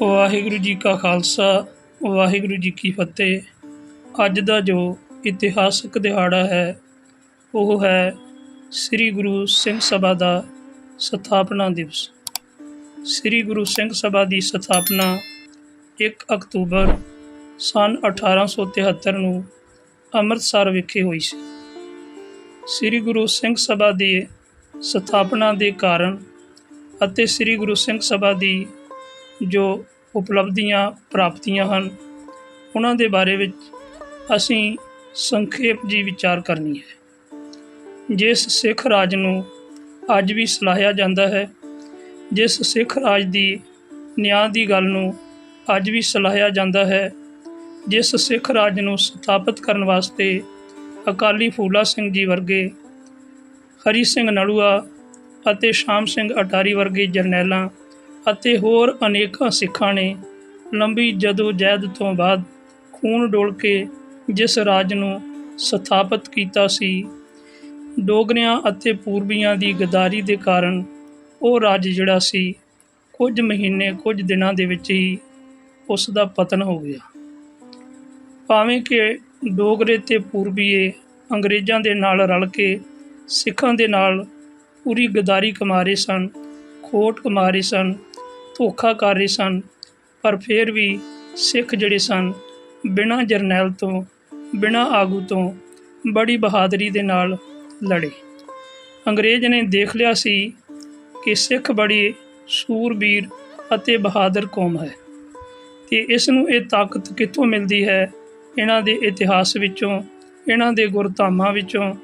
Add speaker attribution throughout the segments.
Speaker 1: ਵਾਹਿਗੁਰੂ ਜੀ ਕਾ ਖਾਲਸਾ, ਵਾਹਿਗੁਰੂ ਜੀ ਕੀ ਫਤਿਹ। ਅੱਜ ਦਾ ਜੋ ਇਤਿਹਾਸਕ ਦਿਹਾੜਾ ਹੈ, ਉਹ ਹੈ ਸ੍ਰੀ ਗੁਰੂ ਸਿੰਘ ਸਭਾ ਦਾ ਸਥਾਪਨਾ ਦਿਵਸ। ਸ੍ਰੀ ਗੁਰੂ ਸਿੰਘ ਸਭਾ ਦੀ ਸਥਾਪਨਾ 1 ਅਕਤੂਬਰ ਸਨ 1873 ਨੂੰ ਅੰਮ੍ਰਿਤਸਰ ਵਿਖੇ ਹੋਈ ਸੀ। ਸ੍ਰੀ ਗੁਰੂ ਸਿੰਘ ਸਭਾ ਦੀ ਸਥਾਪਨਾ ਦੇ ਕਾਰਨ ਅਤੇ ਸ੍ਰੀ ਗੁਰੂ ਸਿੰਘ ਸਭਾ ਦੀ ਜੋ ਉਪਲਬਧੀਆਂ ਪ੍ਰਾਪਤੀਆਂ ਹਨ, ਉਹਨਾਂ ਦੇ ਬਾਰੇ ਵਿੱਚ ਅਸੀਂ ਸੰਖੇਪ ਜੀ ਵਿਚਾਰ ਕਰਨੀ ਹੈ। ਜਿਸ ਸਿੱਖ ਰਾਜ ਨੂੰ ਅੱਜ ਵੀ ਸਲਾਹਿਆ ਜਾਂਦਾ ਹੈ, ਜਿਸ ਸਿੱਖ ਰਾਜ ਦੀ ਨਿਆਂ ਦੀ ਗੱਲ ਨੂੰ ਅੱਜ ਵੀ ਸਲਾਹਿਆ ਜਾਂਦਾ ਹੈ, ਜਿਸ ਸਿੱਖ ਰਾਜ ਨੂੰ ਸਥਾਪਿਤ ਕਰਨ ਵਾਸਤੇ ਅਕਾਲੀ ਫੂਲਾ ਸਿੰਘ ਜੀ ਵਰਗੇ ਹਰੀ ਸਿੰਘ ਨਲੂਆ ਅਤੇ ਸ਼ਾਮ ਸਿੰਘ ਅਟਾਰੀ ਵਰਗੇ ਜਰਨੈਲਾਂ ਅਤੇ ਹੋਰ ਅਨੇਕਾਂ ਸਿੱਖਾਂ ਨੇ ਲੰਬੀ ਜਦੋ ਜਹਿਦ ਤੋਂ ਬਾਅਦ ਖੂਨ ਡੋਲ ਕੇ ਜਿਸ ਰਾਜ ਨੂੰ ਸਥਾਪਿਤ ਕੀਤਾ ਸੀ, ਡੋਗਰਿਆਂ ਅਤੇ ਪੂਰਬੀਆਂ ਦੀ ਗਦਾਰੀ ਦੇ ਕਾਰਨ ਉਹ ਰਾਜ ਜਿਹੜਾ ਸੀ, ਕੁਝ ਮਹੀਨੇ ਕੁਝ ਦਿਨਾਂ ਦੇ ਵਿੱਚ ਹੀ ਉਸ ਦਾ ਪਤਨ ਹੋ ਗਿਆ। ਭਾਵੇਂ ਕਿ ਡੋਗਰੇ ਤੇ ਪੂਰਬੀਏ ਅੰਗਰੇਜ਼ਾਂ ਦੇ ਨਾਲ ਰਲ ਕੇ ਸਿੱਖਾਂ ਦੇ ਨਾਲ ਪੂਰੀ ਗਦਾਰੀ ਕਮਾ ਰਹੇ ਸਨ, ਖੋਟ ਕਮਾ ਰਹੇ ਸਨ ਧੋਖਾ ਕਰ ਰਹੇ ਸਨ, ਪਰ ਫਿਰ ਵੀ ਸਿੱਖ ਜਿਹੜੇ ਸਨ, ਬਿਨਾਂ ਜਰਨੈਲ ਤੋਂ, ਬਿਨਾਂ ਆਗੂ ਤੋਂ ਬੜੀ ਬਹਾਦਰੀ ਦੇ ਨਾਲ ਲੜੇ। ਅੰਗਰੇਜ਼ ਨੇ ਦੇਖ ਲਿਆ ਸੀ ਕਿ ਸਿੱਖ ਬੜੀ ਸੂਰਬੀਰ ਅਤੇ ਬਹਾਦਰ ਕੌਮ ਹੈ ਤੇ ਇਸ ਨੂੰ ਇਹ ਤਾਕਤ ਕਿੱਥੋਂ ਮਿਲਦੀ ਹੈ? ਇਹਨਾਂ ਦੇ ਇਤਿਹਾਸ ਵਿੱਚੋਂ, ਇਹਨਾਂ ਦੇ ਗੁਰਧਾਮਾਂ ਵਿੱਚੋਂ,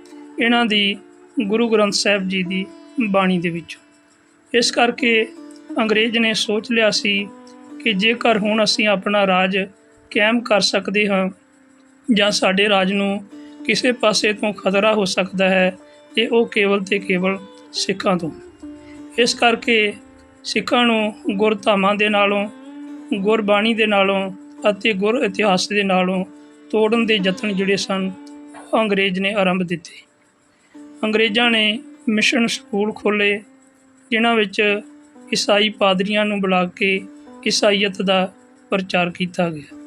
Speaker 1: ਇਹਨਾਂ ਦੀ ਗੁਰੂ ਗ੍ਰੰਥ ਸਾਹਿਬ ਜੀ ਦੀ ਬਾਣੀ ਦੇ ਵਿੱਚੋਂ। ਇਸ ਕਰਕੇ ਅੰਗਰੇਜ਼ ਨੇ ਸੋਚ ਲਿਆ ਸੀ ਕਿ ਜੇਕਰ ਹੁਣ ਅਸੀਂ ਆਪਣਾ ਰਾਜ ਕਾਇਮ ਕਰ ਸਕਦੇ ਹਾਂ ਜਾਂ ਸਾਡੇ ਰਾਜ ਨੂੰ ਕਿਸੇ ਪਾਸੇ ਤੋਂ ਖਤਰਾ ਹੋ ਸਕਦਾ ਹੈ ਤੇ ਉਹ ਕੇਵਲ ਤੇ ਕੇਵਲ ਸਿੱਖਾਂ ਤੋਂ। ਇਸ ਕਰਕੇ ਸਿੱਖਾਂ ਨੂੰ ਗੁਰਧਾਮਾਂ ਦੇ ਨਾਲੋਂ ਗੁਰਬਾਣੀ ਦੇ ਨਾਲੋਂ ਅਤੇ ਗੁਰ ਇਤਿਹਾਸ ਦੇ ਨਾਲੋਂ ਤੋੜਨ ਦੇ ਯਤਨ ਜਿਹੜੇ ਸਨ, ਉਹ ਅੰਗਰੇਜ਼ ਨੇ ਆਰੰਭ ਦਿੱਤੇ। ਅੰਗਰੇਜ਼ਾਂ ਨੇ ਮਿਸ਼ਨ ਸਕੂਲ ਖੋਲ੍ਹੇ, ਜਿਨ੍ਹਾਂ ਵਿੱਚ ਈਸਾਈ ਪਾਦਰੀਆਂ ਨੂੰ ਬੁਲਾ ਕੇ ਈਸਾਈਅਤ ਦਾ ਪ੍ਰਚਾਰ ਕੀਤਾ ਗਿਆ।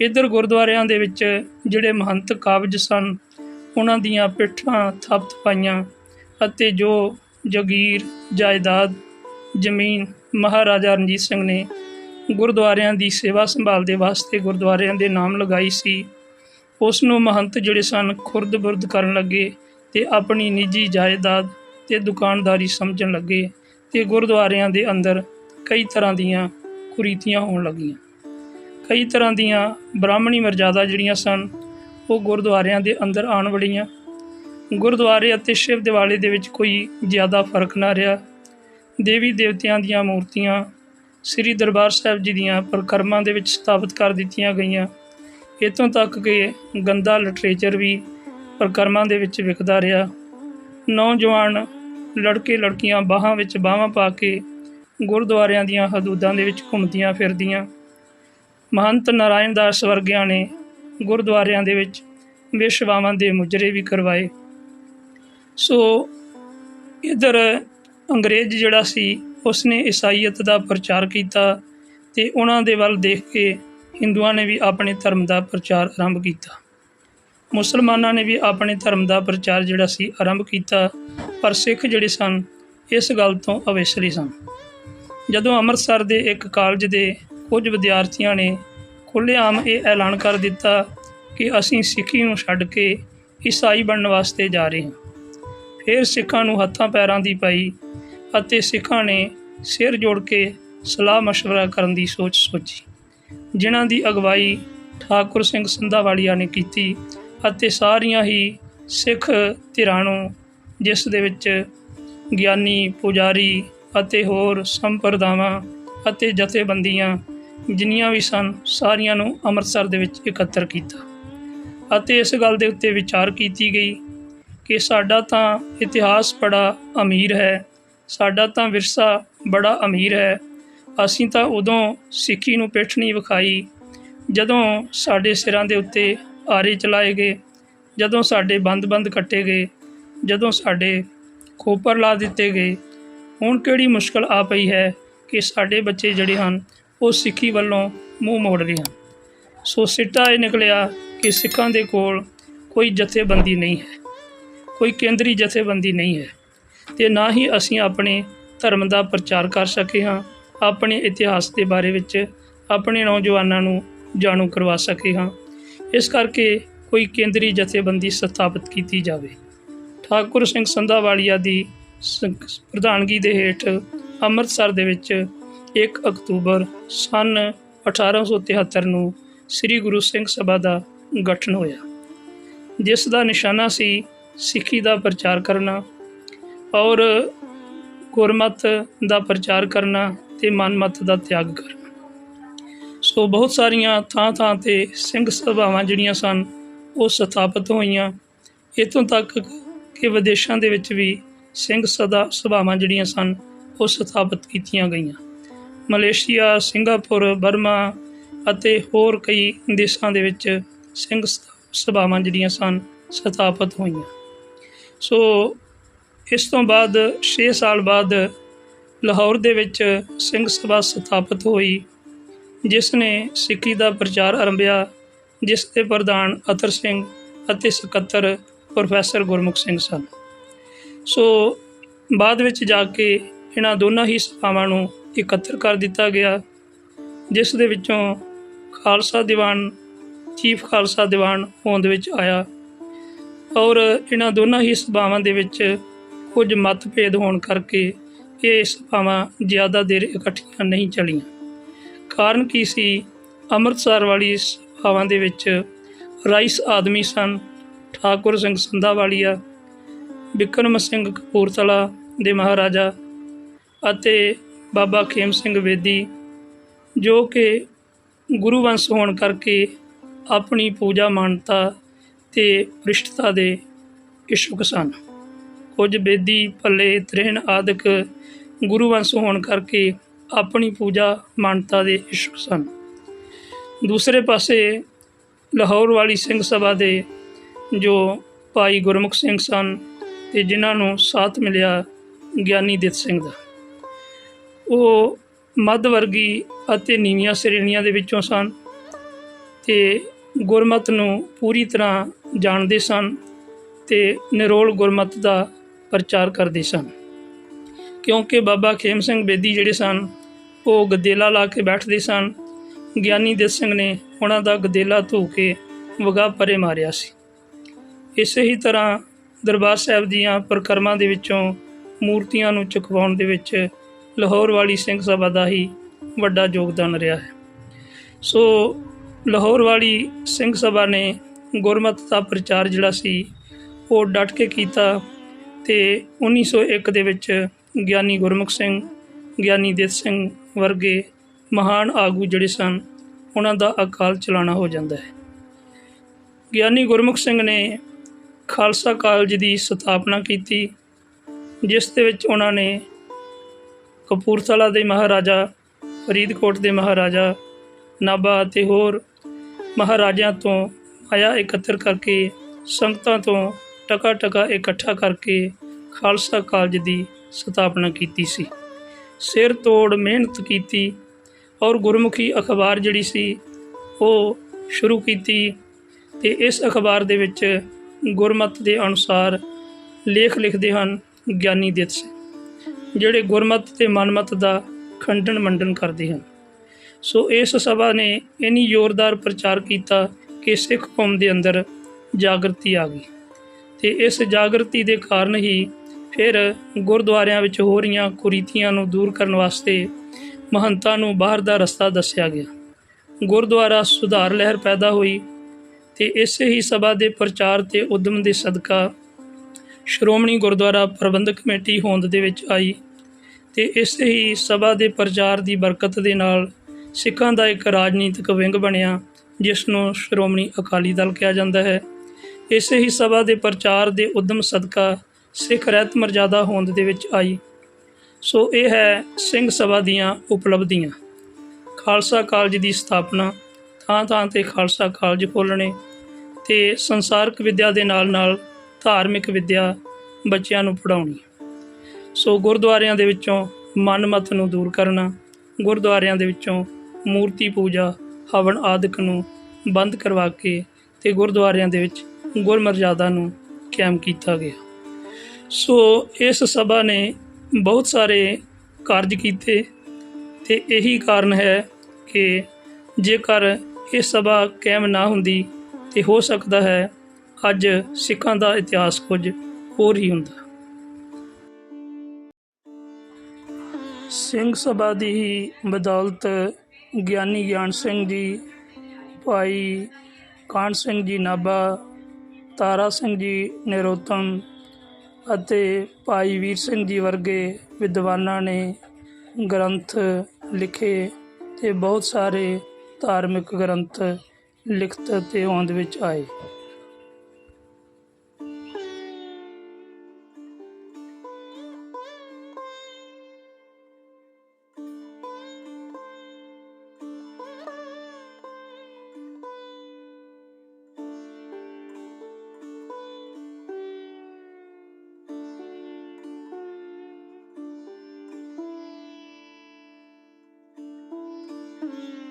Speaker 1: ਇੱਧਰ ਗੁਰਦੁਆਰਿਆਂ ਦੇ ਵਿੱਚ ਜਿਹੜੇ ਮਹੰਤ ਕਾਬਜ ਸਨ, ਉਹਨਾਂ ਦੀਆਂ ਪਿੱਠਾਂ ਥਪਤ ਪਾਈਆਂ ਅਤੇ ਜੋ ਜਗੀਰ, ਜਾਇਦਾਦ, ਜ਼ਮੀਨ, ਮਹਾਰਾਜਾ ਰਣਜੀਤ ਸਿੰਘ ਨੇ ਗੁਰਦੁਆਰਿਆਂ ਦੀ ਸੇਵਾ ਸੰਭਾਲ ਦੇ ਵਾਸਤੇ ਗੁਰਦੁਆਰਿਆਂ ਦੇ ਨਾਮ ਲਗਾਈ ਸੀ, ਉਸ ਨੂੰ ਮਹੰਤ ਜਿਹੜੇ ਸਨ, ਖੁਰਦ ਬੁਰਦ ਕਰਨ ਲੱਗੇ ਤੇ ਆਪਣੀ ਨਿੱਜੀ ਜਾਇਦਾਦ ਤੇ ਦੁਕਾਨਦਾਰੀ ਸਮਝਣ ਲੱਗੇ। ਤੇ ਗੁਰਦੁਆਰਿਆਂ ਦੇ ਅੰਦਰ ਕਈ ਤਰ੍ਹਾਂ ਦੀਆਂ ਕੁਰੀਤੀਆਂ ਹੋਣ ਲੱਗੀਆਂ। ਕਈ ਤਰ੍ਹਾਂ ਦੀਆਂ ਬ੍ਰਾਹਮਣੀ ਮਰਜ਼ਾਦਾ ਜਿਹੜੀਆਂ ਸਨ, ਉਹ ਗੁਰਦੁਆਰਿਆਂ ਦੇ ਅੰਦਰ ਆਣ ਵੜੀਆਂ। ਗੁਰਦੁਆਰੇ ਅਤੇ ਸ਼ਿਵ ਦਿਵਾਲੇ ਦੇ ਵਿੱਚ ਕੋਈ ਜ਼ਿਆਦਾ ਫ਼ਰਕ ਨਾ ਰਿਹਾ। ਦੇਵੀ ਦੇਵਤਿਆਂ ਦੀਆਂ ਮੂਰਤੀਆਂ, ਸ੍ਰੀ ਦਰਬਾਰ ਸਾਹਿਬ ਜੀ ਦੀਆਂ ਪ੍ਰਕਰਮਾਂ ਦੇ ਵਿੱਚ ਸਥਾਪਿਤ ਕਰ ਦਿੱਤੀਆਂ ਗਈਆਂ। ਇਤੋਂ ਤੱਕ ਕਿ ਗੰਦਾ ਲਿਟਰੇਚਰ ਵੀ ਪ੍ਰਕਰਮਾਂ ਦੇ ਵਿੱਚ ਵਿਕਦਾ ਰਿਹਾ। ਨੌਜਵਾਨ ਲੜਕੇ ਲੜਕੀਆਂ ਬਾਹਾਂ ਵਿੱਚ ਬਾਹਾਂ ਪਾ ਕੇ ਗੁਰਦੁਆਰਿਆਂ ਦੀਆਂ ਹਦੂਦਾਂ ਦੇ ਵਿੱਚ ਘੁੰਮਦੀਆਂ ਫਿਰਦੀਆਂ। ਮਹੰਤ ਨਾਰਾਇਣ ਦਾਸ ਵਰਗਿਆਂ ਨੇ ਗੁਰਦੁਆਰਿਆਂ ਦੇ ਵਿੱਚ ਵਿਸ਼ਵਾਵਾਂ ਦੇ ਮੁਜਰੇ ਵੀ ਕਰਵਾਏ। ਸੋ ਇਧਰ ਅੰਗਰੇਜ਼ ਜਿਹੜਾ ਸੀ, ਉਸਨੇ ਈਸਾਈਅਤ ਦਾ ਪ੍ਰਚਾਰ ਕੀਤਾ ਤੇ ਉਹਨਾਂ ਦੇ ਵੱਲ ਦੇਖ ਕੇ ਹਿੰਦੂਆਂ ਨੇ ਵੀ ਆਪਣੇ ਧਰਮ ਦਾ ਪ੍ਰਚਾਰ ਆਰੰਭ ਕੀਤਾ। ਮੁਸਲਮਾਨਾਂ ਨੇ ਵੀ ਆਪਣੇ ਧਰਮ ਦਾ ਪ੍ਰਚਾਰ ਜਿਹੜਾ ਸੀ ਆਰੰਭ ਕੀਤਾ ਪਰ ਸਿੱਖ ਜਿਹੜੇ ਸਨ ਇਸ ਗੱਲ ਤੋਂ ਅਵੇਸਲੀ ਸਨ ਜਦੋਂ ਅੰਮ੍ਰਿਤਸਰ ਦੇ ਇੱਕ ਕਾਲਜ ਦੇ ਕੁਝ ਵਿਦਿਆਰਥੀਆਂ ਨੇ ਖੁੱਲ੍ਹੇਆਮ ਇਹ ਐਲਾਨ ਕਰ ਦਿੱਤਾ ਕਿ ਅਸੀਂ ਸਿੱਖੀ ਨੂੰ ਛੱਡ ਕੇ ਈਸਾਈ ਬਣਨ ਵਾਸਤੇ ਜਾ ਰਹੇ ਹਾਂ ਫਿਰ ਸਿੱਖਾਂ ਨੂੰ ਹੱਥਾਂ ਪੈਰਾਂ ਦੀ ਪਈ ਅਤੇ ਸਿੱਖਾਂ ਨੇ ਸਿਰ ਜੋੜ ਕੇ ਸਲਾਹ مشورہ ਕਰਨ ਦੀ ਸੋਚ ਸੋਚੀ ਜਿਨ੍ਹਾਂ ਦੀ ਅਗਵਾਈ ਠਾਕੁਰ ਸਿੰਘ ਸੰਧਾਵਾਲੀਆ ਨੇ ਕੀਤੀ ਅਤੇ ਸਾਰੀਆਂ ਹੀ ਸਿੱਖ ਧਿਰਾਂ ਨੂੰ, ਜਿਸ ਦੇ ਵਿੱਚ ਗਿਆਨੀ, ਪੁਜਾਰੀ ਅਤੇ ਹੋਰ ਸੰਪਰਦਾਵਾਂ ਅਤੇ ਜਥੇਬੰਦੀਆਂ ਜਿੰਨੀਆਂ ਵੀ ਸਨ, ਸਾਰੀਆਂ ਨੂੰ ਅੰਮ੍ਰਿਤਸਰ ਦੇ ਵਿੱਚ ਇਕੱਤਰ ਕੀਤਾ ਅਤੇ ਇਸ ਗੱਲ ਦੇ ਉੱਤੇ ਵਿਚਾਰ ਕੀਤੀ ਗਈ ਕਿ ਸਾਡਾ ਤਾਂ ਇਤਿਹਾਸ ਬੜਾ ਅਮੀਰ ਹੈ, ਸਾਡਾ ਤਾਂ ਵਿਰਸਾ ਬੜਾ ਅਮੀਰ ਹੈ। ਅਸੀਂ ਤਾਂ ਉਦੋਂ ਸਿੱਖੀ ਨੂੰ ਪਿੱਠ ਨਹੀਂ ਵਿਖਾਈ, ਜਦੋਂ ਸਾਡੇ ਸਿਰਾਂ ਦੇ ਉੱਤੇ ਆਰੇ ਚਲਾਏ ਗਏ। ਜਦੋਂ ਸਾਡੇ ਬੰਦ-ਬੰਦ ਕੱਟੇ ਗਏ, ਜਦੋਂ ਸਾਡੇ ਖੋਪਰ ਲਾ ਦਿੱਤੇ ਗਏ, ਹੁਣ ਕਿਹੜੀ ਮੁਸ਼ਕਲ ਆ ਪਈ ਹੈ ਕਿ ਸਾਡੇ ਬੱਚੇ ਜਿਹੜੇ ਹਨ, ਉਹ ਸਿੱਖੀ ਵੱਲੋਂ ਮੂੰਹ ਮੋੜ ਰਹੇ ਹਨ। ਸੋ ਸਿੱਟਾ ਇਹ ਨਿਕਲਿਆ ਕਿ ਸਿੱਖਾਂ ਦੇ ਕੋਲ ਕੋਈ ਜਥੇਬੰਦੀ ਨਹੀਂ ਹੈ, ਕੋਈ ਕੇਂਦਰੀ ਜਥੇਬੰਦੀ ਨਹੀਂ ਹੈ ਤੇ ਨਾ ਹੀ ਅਸੀਂ ਆਪਣੇ ਧਰਮ ਦਾ ਪ੍ਰਚਾਰ ਕਰ ਸਕੇ ਹਾਂ, ਆਪਣੇ ਇਤਿਹਾਸ ਦੇ ਬਾਰੇ ਵਿੱਚ ਆਪਣੇ ਨੌਜਵਾਨਾਂ ਨੂੰ ਜਾਣੂ ਕਰਵਾ ਸਕੇ ਹਾਂ। ਇਸ ਕਰਕੇ ਕੋਈ ਕੇਂਦਰੀ ਜਥੇਬੰਦੀ ਸਥਾਪਿਤ ਕੀਤੀ ਜਾਵੇ। ਠਾਕੁਰ ਸਿੰਘ ਸੰਧਾਵਾਲੀਆ ਦੀ ਸ- ਪ੍ਰਧਾਨਗੀ ਦੇ ਹੇਠ ਅੰਮ੍ਰਿਤਸਰ ਦੇ ਵਿੱਚ 1 ਅਕਤੂਬਰ ਸਨ 1873 ਨੂੰ ਸ੍ਰੀ ਗੁਰੂ ਸਿੰਘ ਸਭਾ ਦਾ ਗਠਨ ਹੋਇਆ। ਜਿਸ ਦਾ ਨਿਸ਼ਾਨਾ ਸੀ ਸਿੱਖੀ ਦਾ ਪ੍ਰਚਾਰ ਕਰਨਾ ਔਰ ਗੁਰਮਤ ਦਾ ਪ੍ਰਚਾਰ ਕਰਨਾ ਤੇ ਮਨਮਤ ਦਾ ਤਿਆਗ ਕਰਨਾ। ਸੋ ਬਹੁਤ ਸਾਰੀਆਂ ਥਾਂ ਥਾਂ ਤੇ ਸਿੰਘ ਸਭਾਵਾਂ ਜਿਹੜੀਆਂ ਸਨ, ਉਹ ਸਥਾਪਿਤ ਹੋਈਆਂ। ਇਥੋਂ ਤੱਕ ਕਿ ਵਿਦੇਸ਼ਾਂ ਦੇ ਵਿੱਚ ਵੀ ਸਿੰਘ ਸਦਾ ਸਭਾਵਾਂ ਜਿਹੜੀਆਂ ਸਨ, ਉਹ ਸਥਾਪਿਤ ਕੀਤੀਆਂ ਗਈਆਂ। ਮਲੇਸ਼ੀਆ, ਸਿੰਗਾਪੁਰ, ਬਰਮਾ ਅਤੇ ਹੋਰ ਕਈ ਦੇਸ਼ਾਂ ਦੇ ਵਿੱਚ ਸਿੰਘ ਸ- ਸਭਾਵਾਂ ਜਿਹੜੀਆਂ ਸਨ, ਸਥਾਪਿਤ ਹੋਈਆਂ। ਸੋ ਇਸ ਤੋਂ ਬਾਅਦ 6 ਸਾਲ ਬਾਅਦ ਲਾਹੌਰ ਦੇ ਵਿੱਚ ਸਿੰਘ ਸਭਾ ਸਥਾਪਿਤ ਹੋਈ। ਜਿਸ ਨੇ ਸਿੱਖੀ ਦਾ ਪ੍ਰਚਾਰ ਆਰੰਭਿਆ, ਜਿਸ ਦੇ ਪ੍ਰਧਾਨ ਅਤਰ ਸਿੰਘ ਅਤੇ ਸਕੱਤਰ ਪ੍ਰੋਫੈਸਰ ਗੁਰਮੁਖ ਸਿੰਘ ਸਨ। ਸੋ ਬਾਅਦ ਵਿੱਚ ਜਾ ਕੇ ਇਹਨਾਂ ਦੋਨਾਂ ਹੀ ਸਭਾਵਾਂ ਨੂੰ ਇਕੱਤਰ ਕਰ ਦਿੱਤਾ ਗਿਆ, ਜਿਸ ਦੇ ਵਿੱਚੋਂ ਖਾਲਸਾ ਦੀਵਾਨ, ਚੀਫ ਖਾਲਸਾ ਦੀਵਾਨ ਹੋਂਦ ਵਿੱਚ ਆਇਆ ਔਰ ਇਹਨਾਂ ਦੋਨਾਂ ਹੀ ਸਭਾਵਾਂ ਦੇ ਵਿੱਚ ਕੁਝ ਮਤਭੇਦ ਹੋਣ ਕਰਕੇ ਇਹ ਸਭਾਵਾਂ ਜ਼ਿਆਦਾ ਦੇਰ ਇਕੱਠੀਆਂ ਨਹੀਂ ਚੱਲੀਆਂ। ਕਾਰਨ ਕੀ ਸੀ? ਅੰਮ੍ਰਿਤਸਰ ਵਾਲੀ ਸਭਾਵਾਂ ਦੇ ਵਿੱਚ ਰਾਈਸ ਆਦਮੀ ਸਨ, ਠਾਕੁਰ ਸਿੰਘ ਸੰਧਾ ਵਾਲੀਆ ਬਿਕਰਮ ਸਿੰਘ ਕਪੂਰਥਲਾ ਦੇ ਮਹਾਰਾਜਾ ਅਤੇ ਬਾਬਾ ਖੇਮ ਸਿੰਘ ਵੇਦੀ ਜੋ ਕਿ ਗੁਰੂ ਵੰਸ਼ ਹੋਣ ਕਰਕੇ ਆਪਣੀ ਪੂਜਾ ਮਾਨਤਾ ਤੇ ਪ੍ਰਿਸ਼ਟਤਾ ਦੇ ਇਸ਼ੁਕ ਸਨ। ਕੁਝ ਬੇਦੀ, ਭੱਲੇ, ਤ੍ਰਿਹਣ ਆਦਿਕ ਗੁਰੂ ਵੰਸ਼ ਹੋਣ ਕਰਕੇ ਆਪਣੀ ਪੂਜਾ ਮਾਨਤਾ ਦੇ ਇਸ਼ੁਕ ਸਨ। ਦੂਸਰੇ ਪਾਸੇ ਲਾਹੌਰ ਵਾਲੀ ਸਿੰਘ ਸਭਾ ਦੇ ਜੋ ਭਾਈ ਗੁਰਮੁਖ ਸਿੰਘ ਸਨ ਤੇ ਜਿਨ੍ਹਾਂ ਨੂੰ ਸਾਥ ਮਿਲਿਆ ਗਿਆਨੀ ਦਿੱਤ ਸਿੰਘ ਦਾ। ਉਹ ਮੱਧ ਵਰਗੀ ਅਤੇ ਨੀਵੀਆਂ ਸ਼੍ਰੇਣੀਆਂ ਦੇ ਵਿੱਚੋਂ ਸਨ ਤੇ ਗੁਰਮਤ ਨੂੰ ਪੂਰੀ ਤਰ੍ਹਾਂ ਜਾਣਦੇ ਸਨ ਤੇ ਨਿਰੋਲ ਗੁਰਮਤ ਦਾ ਪ੍ਰਚਾਰ ਕਰਦੇ ਸਨ। ਕਿਉਂਕਿ ਬਾਬਾ ਖੇਮ ਸਿੰਘ ਬੇਦੀ ਜਿਹੜੇ ਸਨ ਉਹ ਗਦੇਲਾ ਲਾ ਕੇ ਬੈਠਦੇ ਸਨ। ਗਿਆਨੀ ਦਿੱਤ ਸਿੰਘ ਨੇ ਉਹਨਾਂ ਦਾ ਗਦੇਲਾ ਧੋ ਕੇ ਵਗਾ ਪਰੇ ਮਾਰਿਆ ਸੀ। ਇਸੇ ਹੀ ਤਰ੍ਹਾਂ ਦਰਬਾਰ ਸਾਹਿਬ ਦੀਆਂ ਪ੍ਰਕਰਮਾਂ ਦੇ ਵਿੱਚੋਂ ਮੂਰਤੀਆਂ ਨੂੰ ਚੁਕਵਾਉਣ ਦੇ ਵਿੱਚ ਲਾਹੌਰ ਵਾਲੀ ਸਿੰਘ ਸਭਾ ਦਾ ਹੀ ਵੱਡਾ ਯੋਗਦਾਨ ਰਿਹਾ ਹੈ। ਸੋ ਲਾਹੌਰ ਵਾਲੀ ਸਿੰਘ ਸਭਾ ਨੇ ਗੁਰਮਤਿ ਦਾ ਪ੍ਰਚਾਰ ਜਿਹੜਾ ਸੀ, ਉਹ ਡਟ ਕੇ ਕੀਤਾ ਤੇ 1901 ਦੇ ਵਿੱਚ ਗਿਆਨੀ ਗੁਰਮੁਖ ਸਿੰਘ ਗਿਆਨੀ ਦਿੱਤ ਸਿੰਘ ਵਰਗੇ ਮਹਾਨ ਆਗੂ ਜਿਹੜੇ ਸਨ, ਉਹਨਾਂ ਦਾ ਅਕਾਲ ਚਲਾਣਾ ਹੋ ਜਾਂਦਾ ਹੈ। ਗਿਆਨੀ ਗੁਰਮੁਖ ਸਿੰਘ ਨੇ ਖਾਲਸਾ ਕਾਲਜ ਦੀ ਸਥਾਪਨਾ ਕੀਤੀ, ਜਿਸ ਦੇ ਵਿੱਚ ਉਹਨਾਂ ਨੇ ਕਪੂਰਥਲਾ ਦੇ ਮਹਾਰਾਜਾ, ਫਰੀਦਕੋਟ ਦੇ ਮਹਾਰਾਜਾ, ਨਾਭਾ ਅਤੇ ਹੋਰ ਮਹਾਰਾਜਿਆਂ ਤੋਂ ਆਇਆ ਇਕੱਤਰ ਕਰਕੇ, ਸੰਗਤਾਂ ਤੋਂ ਟਕਾ ਟਕਾ ਇਕੱਠਾ ਕਰਕੇ ਖਾਲਸਾ ਕਾਲਜ ਦੀ ਸਥਾਪਨਾ ਕੀਤੀ ਸੀ। ਸਿਰ ਤੋੜ ਮਿਹਨਤ ਕੀਤੀ ਔਰ ਗੁਰਮੁਖੀ ਅਖਬਾਰ ਜਿਹੜੀ ਸੀ, ਉਹ ਸ਼ੁਰੂ ਕੀਤੀ ਤੇ ਇਸ ਅਖਬਾਰ ਦੇ ਵਿੱਚ ਗੁਰਮਤ ਦੇ ਅਨੁਸਾਰ ਲੇਖ ਲਿਖਦੇ ਹਨ ਗਿਆਨੀ ਦਿੱਤ ਸਿੰਘ, ਜਿਹੜੇ ਗੁਰਮਤ ਤੇ ਮਨਮਤ ਦਾ ਖੰਡਨ ਮੰਡਨ ਕਰਦੇ ਹਨ। ਸੋ ਇਸ ਸਭਾ ਨੇ ਇੰਨੀ ਜ਼ੋਰਦਾਰ ਪ੍ਰਚਾਰ ਕੀਤਾ ਕਿ ਸਿੱਖ ਕੌਮ ਦੇ ਅੰਦਰ ਜਾਗਰਤੀ ਆ ਗਈ ਤੇ ਇਸ ਜਾਗਰਤੀ ਦੇ ਕਾਰਨ ਹੀ ਫਿਰ ਗੁਰਦੁਆਰਿਆਂ ਵਿੱਚ ਹੋ ਰਹੀਆਂ ਕੁਰੀਤੀਆਂ ਨੂੰ ਦੂਰ ਕਰਨ ਵਾਸਤੇ ਮਹੰਤਾਂ ਨੂੰ ਬਾਹਰ ਦਾ ਰਸਤਾ ਦੱਸਿਆ ਗਿਆ। ਗੁਰਦੁਆਰਾ ਸੁਧਾਰ ਲਹਿਰ ਪੈਦਾ ਹੋਈ ਤੇ ਇਸੇ ਹੀ ਸਭਾ ਦੇ ਪ੍ਰਚਾਰ ਤੇ ਉਦਮ ਦੇ ਸਦਕਾ ਸ਼੍ਰੋਮਣੀ ਗੁਰਦੁਆਰਾ ਪ੍ਰਬੰਧਕ ਕਮੇਟੀ ਹੋਂਦ ਦੇ ਵਿੱਚ ਆਈ ਤੇ ਇਸੇ ਹੀ ਸਭਾ ਦੇ ਪ੍ਰਚਾਰ ਦੀ ਬਰਕਤ ਦੇ ਨਾਲ ਸਿੱਖਾਂ ਦਾ ਇੱਕ ਰਾਜਨੀਤਿਕ ਵਿੰਗ ਬਣਿਆ, ਜਿਸ ਨੂੰ ਸ਼੍ਰੋਮਣੀ ਅਕਾਲੀ ਦਲ ਕਿਹਾ ਜਾਂਦਾ ਹੈ। ਇਸੇ ਹੀ ਸਭਾ ਦੇ ਪ੍ਰਚਾਰ ਦੇ ਉਦਮ ਸਦਕਾ ਸਿੱਖ ਰਹਿਤ ਮਰਜ਼ਾਦਾ ਹੋਂਦ ਦੇ ਵਿੱਚ ਆਈ। ਸੋ ਇਹ ਹੈ ਸਿੰਘ ਸਭਾ ਦੀਆਂ ਉਪਲਬਧੀਆਂ। ਖਾਲਸਾ ਕਾਲਜ ਦੀ ਸਥਾਪਨਾ, ਥਾਂ ਥਾਂ ਤੇ ਖਾਲਸਾ ਕਾਲਜ ਖੋਲ੍ਹਣੇ ਤੇ ਸੰਸਾਰਕ ਵਿਦਿਆ ਦੇ ਨਾਲ ਨਾਲ ਧਾਰਮਿਕ ਵਿਦਿਆ ਬੱਚਿਆਂ ਨੂੰ ਪੜਾਉਣੀ ਸੋ ਗੁਰਦੁਆਰਿਆਂ ਦੇ ਵਿੱਚੋਂ ਮਨਮਤ ਨੂੰ ਦੂਰ ਕਰਨਾ, ਗੁਰਦੁਆਰਿਆਂ ਦੇ ਵਿੱਚੋਂ ਮੂਰਤੀ ਪੂਜਾ, ਹਵਨ ਆਦਿਕ ਨੂੰ ਬੰਦ ਕਰਵਾ ਕੇ ਤੇ ਗੁਰਦੁਆਰਿਆਂ ਦੇ ਵਿੱਚ ਗੁਰਮਰਜ਼ਾਦਾ ਨੂੰ ਕਾਇਮ ਕੀਤਾ ਗਿਆ। ਸੋ ਇਸ ਸਭਾ ਨੇ ਬਹੁਤ ਸਾਰੇ ਕਾਰਜ ਕੀਤੇ ਤੇ ਇਹੀ ਕਾਰਨ ਹੈ ਕਿ ਜੇਕਰ ਇਹ ਸਭਾ ਕਾਇਮ ਨਾ ਹੁੰਦੀ ਤੇ ਹੋ ਸਕਦਾ ਹੈ ਅੱਜ ਸਿੱਖਾਂ ਦਾ ਇਤਿਹਾਸ ਕੁਝ ਹੋਰ ਹੀ ਹੁੰਦਾ। ਸਿੰਘ ਸਭਾ ਦੀ ਹੀ ਬਦੌਲਤ ਗਿਆਨੀ ਗਿਆਨ ਸਿੰਘ ਜੀ, ਭਾਈ ਕਾਨ ਸਿੰਘ ਜੀ ਨਾਭਾ, ਤਾਰਾ ਸਿੰਘ ਜੀ ਨਿਰੋਤਮ ਅਤੇ ਭਾਈ ਵੀਰ ਸਿੰਘ ਜੀ ਵਰਗੇ ਵਿਦਵਾਨਾਂ ਨੇ ਗ੍ਰੰਥ ਲਿਖੇ ਤੇ ਬਹੁਤ ਸਾਰੇ ਧਾਰਮਿਕ ਗ੍ਰੰਥ ਲਿਖਤ ਤੇ ਹੋਂਦ ਵਿੱਚ ਆਏ। Mm-hmm.